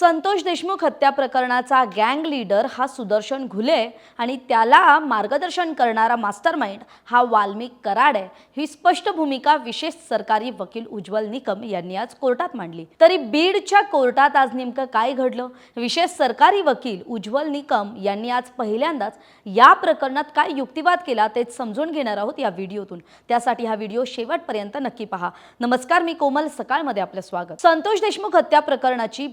संतोष देशमुख हत्या प्रकरणाचा गँग लीडर हा सुदर्शन घुले आणि त्याला मार्गदर्शन करणारा मास्टर माइंड हा वाल्मिक कराड. आहे ही स्पष्ट भूमिका विशेष सरकारी वकील उज्ज्वल निकम यांनी आज कोर्टात मांडली. तरी बीडच्या कोर्टात आज नेमकं काय घडलं? विशेष सरकारी वकील उज्ज्वल निकम यांनी आज पहिल्यांदाच या प्रकरणात काय युक्तिवाद केला तेच समजून घेणार आहोत या व्हिडिओतून. त्यासाठी हा व्हिडिओ शेवटपर्यंत नक्की पहा. नमस्कार मी कोमल. सकाळमध्ये आपलं स्वागत. संतोष देशमुख हत्या प्रकरणाची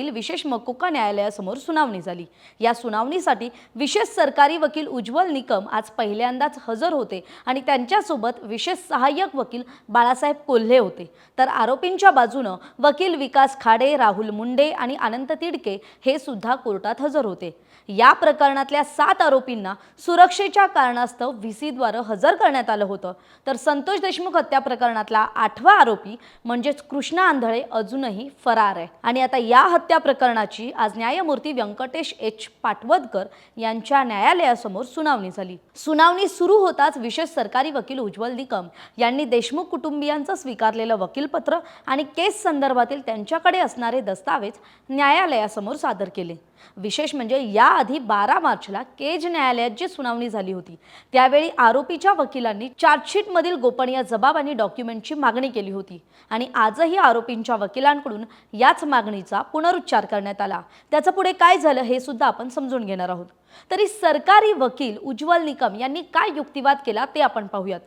बीडमधील विशेष मकोका न्यायालयासमोर सुनावणी झाली. या सुनावणीसाठी विशेष सरकारी वकील उज्ज्वल निकम आज पहिल्यांदाच हजर होते आणि त्यांच्यासोबत विशेष सहाय्यक वकील बाळासाहेब कोल्हे होते. तर आरोपींच्या बाजूनं वकील विकास खाडे राहुल मुंडे आणि अनंत तिडके हे सुद्धा कोर्टात हजर होते. या प्रकरणातल्या सात आरोपींना सुरक्षेच्या कारणास्तव व्हीसीद्वारे हजर करण्यात आलं होतं. तर संतोष देशमुख हत्या प्रकरणातला आठवा आरोपी म्हणजेच कृष्णा आंधळे अजूनही फरार आहे. आणि आता या हत्या प्रकरणाची आज न्यायमूर्ती व्यंकटेश एच. पाटवदकर यांच्या न्यायालयासमोर सुनावणी झाली. सुनावणी सुरू होताच विशेष सरकारी वकील उज्ज्वल निकम यांनी देशमुख कुटुंबियांचं स्वीकारलेलं वकीलपत्र आणि केस संदर्भातील त्यांच्याकडे असणारे दस्तावेज न्यायालयासमोर सादर केले. विशेष म्हणजे याआधी बारा मार्चला केज न्यायालयात जी सुनावणी झाली होती त्यावेळी आरोपीच्या वकिलांनी चार्जशीटमधील गोपनीय जबाब आणि डॉक्युमेंटची मागणी केली होती आणि आजही आरोपींच्या वकिलांकडून याच मागणीचा पुनरुच्चार करण्यात आला. त्याचं पुढे काय झालं हे सुद्धा आपण समजून घेणार आहोत. तरी सरकारी वकील उज्ज्वल निकम यांनी काय युक्तिवाद केला ते आपण पाहूयात.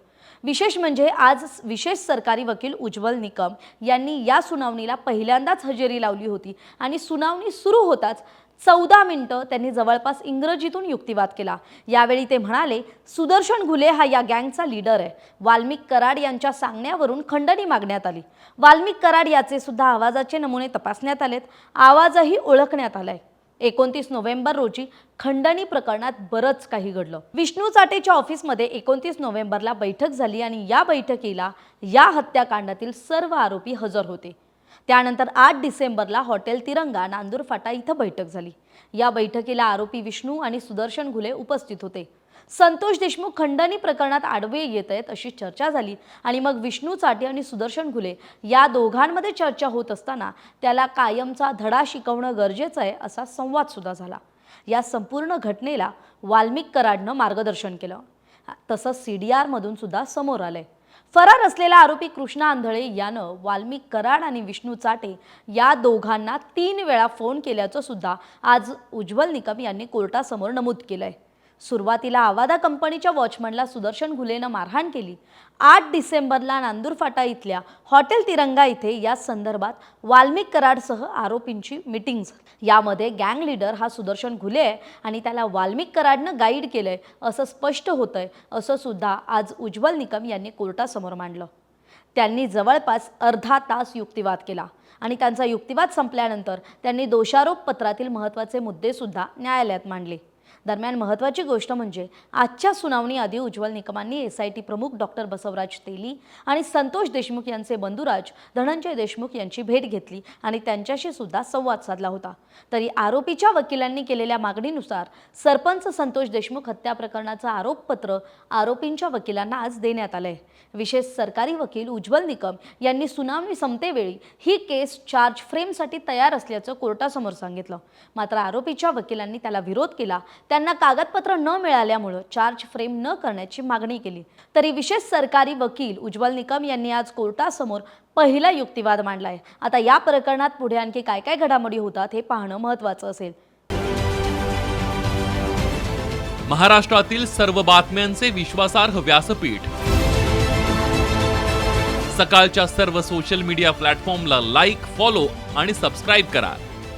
विशेष म्हणजे आज विशेष सरकारी वकील उज्ज्वल निकम यांनी या सुनावणीला पहिल्यांदाच हजेरी लावली होती आणि सुनावणी सुरू होताच चौदा मिनिटं त्यांनी जवळपास इंग्रजीतून युक्तिवाद केला. यावेळी ते म्हणाले सुदर्शन घुले हा या गँगचा लीडर आहे. वाल्मिक कराड यांच्या सांगण्यावरून खंडणी मागण्यात आली. वाल्मिक कराड याचे सुद्धा आवाजाचे नमुने तपासण्यात आलेत. आवाजही ओळखण्यात आलाय. एकोणतीस नोव्हेंबर रोजी खंडणी प्रकरणात बरंच काही घडलं. विष्णू चाटेच्या ऑफिसमध्ये एकोणतीस नोव्हेंबरला बैठक झाली आणि या बैठकीला या हत्याकांडातील सर्व आरोपी हजर होते. त्यानंतर आठ डिसेंबरला हॉटेल तिरंगा नांदूर फाटा इथं बैठक झाली. या बैठकीला आरोपी विष्णू आणि सुदर्शन घुले उपस्थित होते. संतोष देशमुख खंडणी प्रकरणात आडवे येत आहेत अशी चर्चा झाली आणि मग विष्णू चाटे आणि सुदर्शन घुले या दोघांमध्ये चर्चा होत असताना त्याला कायमचा धडा शिकवणं गरजेचं आहे असा संवाद सुद्धा झाला. या संपूर्ण घटनेला वाल्मिक कराडनं मार्गदर्शन केलं. तसंच सी डी आरमधून सुद्धा समोर आलंय. फरार असलेला आरोपी कृष्णा आंधळे यानं वाल्मिक कराड आणि विष्णू चाटे या दोघांना तीन वेळा फोन केल्याचं सुद्धा आज उज्ज्वल निकम यांनी कोर्टासमोर नमूद केलंय. सुरुवातीला आवादा कंपनीच्या वॉचमनला सुदर्शन घुलेनं मारहाण केली. आठ डिसेंबरला नांदूर फाटा इथल्या हॉटेल तिरंगा इथे या संदर्भात वाल्मिक कराडसह आरोपींची मिटिंग झाली. यामध्ये गँग लीडर हा सुदर्शन घुले आहे आणि त्याला वाल्मिक कराडनं गाईड केलंय असं स्पष्ट होतंय असं सुद्धा आज उज्ज्वल निकम यांनी कोर्टासमोर मांडलं. त्यांनी जवळपास अर्धा तास युक्तिवाद केला आणि त्यांचा युक्तिवाद संपल्यानंतर त्यांनी दोषारोप पत्रातील महत्त्वाचे मुद्देसुद्धा न्यायालयात मांडले. दरम्यान महत्त्वाची गोष्ट म्हणजे आजच्या सुनावणीआधी उज्ज्वल निकमांनी एस आय टी प्रमुख डॉक्टर बसवराज तेली आणि संतोष देशमुख यांचे बंधुराज धनंजय देशमुख यांची भेट घेतली आणि त्यांच्याशी सुद्धा संवाद साधला होता. तरी आरोपीच्या वकिलांनी केलेल्या मागणीनुसार सरपंच संतोष देशमुख हत्या प्रकरणाचं आरोपपत्र आरोपींच्या वकिलांना आज देण्यात आलंय. विशेष सरकारी वकील उज्ज्वल निकम यांनी सुनावणी संपतेवेळी ही केस चार्ज फ्रेमसाठी तयार असल्याचं कोर्टासमोर सांगितलं. मात्र आरोपीच्या वकिलांनी त्याला विरोध केला. त्यांना कागदपत्र न मिळाल्यामुळं चार्ज फ्रेम न करण्याची मागणी केली. तरी विशेष सरकारी वकील उज्ज्वल निकम यांनी आज कोर्टासमोर पहिला युक्तिवाद मांडलाय. आता या प्रकरणात पुढे आणखी काय काय घडामोडी होतात हे पाहणं महत्त्वाचं असेल. महाराष्ट्रातील सर्व बातम्यांचे विश्वासार्ह व्यासपीठ. सकाळच्या सर्व सोशल मीडिया प्लॅटफॉर्मला लाईक फॉलो आणि सबस्क्राईब करा.